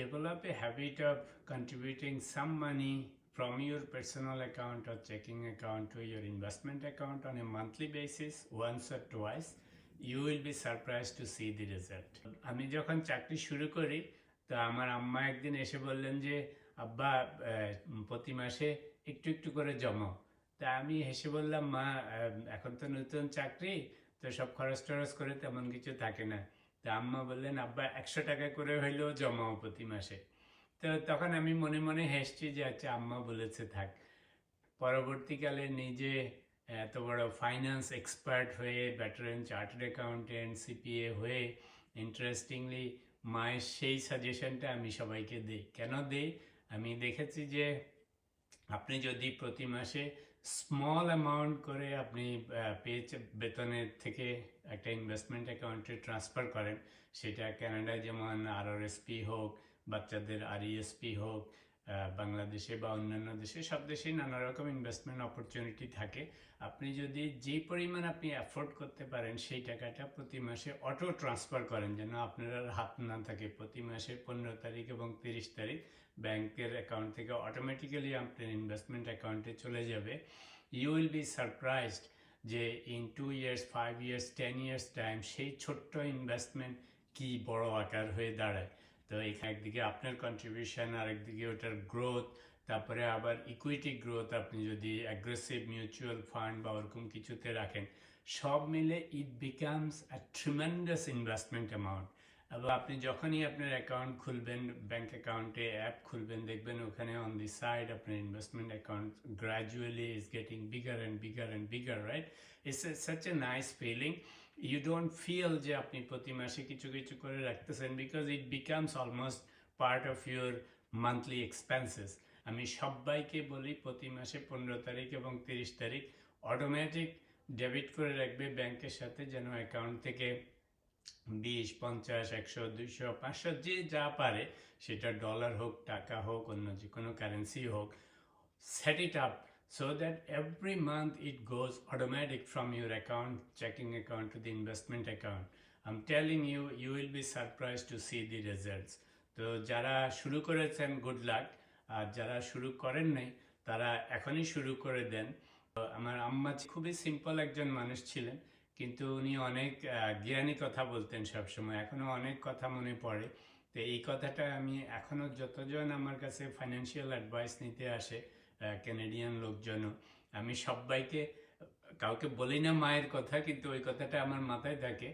develop a habit of contributing some money from your personal account or checking account to your investment account on a monthly basis once or twice you will be surprised to see the result আমি যখন চাকরি শুরু করি তো আমার আম্মা একদিন এসে বললেন যে আব্বা প্রতি মাসে একটু একটু করে জমাও তা আমি হেসে বললাম মা এখন তো নতুন চাকরি তো সব খরচ টরচ করে তেমন কিছু থাকে না তা আম্মা বললেন, আব্বা, একশো টাকা করে হইলেও জমাও প্রতি মাসে। তো তখন আমি মনে মনে হেসছি যে আচ্ছা আম্মা বলেছে থাক। পরবর্তীকালে নিজে এত বড় ফাইন্যান্স এক্সপার্ট হয়ে ব্যাটারেন চার্টার্ড অ্যাকাউন্টেন্ট সিপিএ হয়ে ইন্টারেস্টিংলি মায়ের সেই সাজেশনটা আমি সবাইকে দিই। কেন দিই? আমি দেখেছি যে, আপনি যদি প্রতি মাসে স্মল অ্যামাউন্ট করে আপনি পেয়ে বেতনের থেকে একটা ইনভেস্টমেন্ট অ্যাকাউন্টে ট্রান্সফার করেন। সেটা ক্যানাডায় যেমন আর হোক বাচ্চাদের আরইএসপি হোক আহ, বাংলাদেশে বা অন্যান্য দেশে, সব দেশেই নানা রকম ইনভেস্টমেন্ট অপরচুনিটি থাকে। আপনি যদি যে পরিমাণ আপনি অ্যাফোর্ড করতে পারেন, সেই টাকাটা প্রতি মাসে অটো ট্রান্সফার করেন, যেন আপনার আর হাত না থাকে। প্রতি মাসে পনেরো তারিখ এবং তিরিশ তারিখ ব্যাংকের অ্যাকাউন্ট থেকে অটোমেটিক্যালি আপনার ইনভেস্টমেন্ট অ্যাকাউন্টে চলে যাবে। ইউ উইল বি সারপ্রাইজড যে in two years five years ten years time সেই ছোট্ট ইনভেস্টমেন্ট কি বড় আকার হয়ে দাঁড়ায়। তো এখানে একদিকে আপনার কন্ট্রিবিউশন আর একদিকে ওটার গ্রোথ তারপরে আবার ইকুইটি গ্রোথ আপনি যদি অ্যাগ্রেসিভ মিউচুয়াল ফান্ড বা ওরকম কিছুতে রাখেন, সব মিলে it becomes a tremendous investment amount এবার আপনি যখনই আপনার অ্যাকাউন্ট খুলবেন ব্যাংক অ্যাকাউন্টে অ্যাপ খুলবেন দেখবেন ওখানে অন দি সাইড আপনার investment account gradually is getting bigger and bigger and bigger right it's such a nice feeling you don't feel যে আপনি প্রতি মাসে কিছু কিছু করে রাখতেছেন because it becomes almost part of your monthly expenses আমি সবাইকে বলি, প্রতি মাসে পনেরো তারিখ এবং তিরিশ তারিখ অটোমেটিক ডেবিট করে রাখবে ব্যাংকের সাথে যেন অ্যাকাউন্ট থেকে বিশ, পঞ্চাশ, একশো, দুইশো, পাঁচশো, যে যা পারে, সেটা ডলার হোক, টাকা হোক, অন্য যে কোনো কারেন্সি হোক set it up so that every month it goes automatic from your account checking account to the investment account I'm telling you you will be surprise to see the results তো যারা শুরু করেছেন good luck আর যারা শুরু করেন নাই, তারা এখনই শুরু করে দেন। তো আমার আম্মা খুবই সিম্পল একজন মানুষ ছিলেন। কিন্তু উনি অনেক জ্ঞানী কথা বলতেন সবসময়। এখনও অনেক কথা মনে পড়ে। তো এই কথাটা আমি এখনও যতজন আমার কাছে ফাইন্যান্সিয়াল অ্যাডভাইস নিতে আসে ক্যানেডিয়ান লোকজনও, আমি সবাইকে, কাউকে বলি না মায়ের কথা, কিন্তু ওই কথাটা আমার মাথায় থাকে।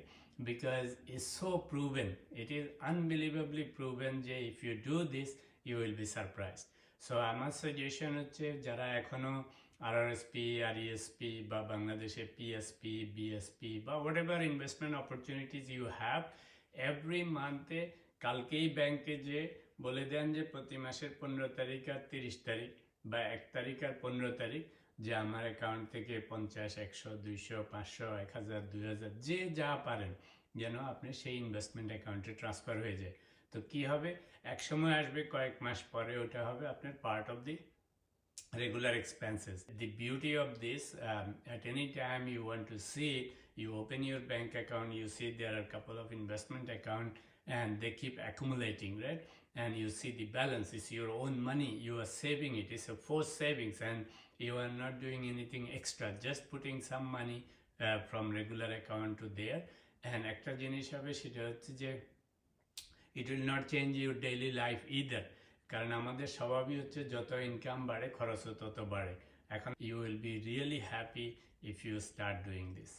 Because is so proven it is unbelievably proven যে if you do this you will be surprise so আমার সাজেশন হচ্ছে, যারা এখনও আরআরএসপি আরইএসপি বা বাংলাদেশে পিএসপি বিএসপি বা whatever investment opportunities you have every মান্থে কালকেই ব্যাংকে যে বলে দেন যে প্রতি মাসের পনেরো তারিখ আর তিরিশ তারিখ বা এক তারিখ আর পনেরো তারিখ, যে আমার অ্যাকাউন্ট থেকে পঞ্চাশ, একশো, দুইশো, পাঁচশো, এক হাজার, দুই হাজার, যে যা পারেন, যেন আপনি সেই ইনভেস্টমেন্ট অ্যাকাউন্টে ট্রান্সফার হয়ে যায়। তো কি হবে? এক সময় আসবে, কয়েক মাস পরে ওটা হবে আপনার part of the regular expenses. The beauty of this, um, at any time you want to see it, you open your bank account, you see there are a couple of investment account and they keep accumulating, right? And you see the balance, it's your own money, you are saving it, it's a forced savings and you are not doing anything extra, just putting some money uh, from regular account to there. And একটা জিনিস হবে সেটা হচ্ছে যে it will not change your daily life either কারণ আমাদের স্বভাবই হচ্ছে যত ইনকাম বাড়ে, খরচও তত বাড়ে। এখন you will be really happy if you start doing this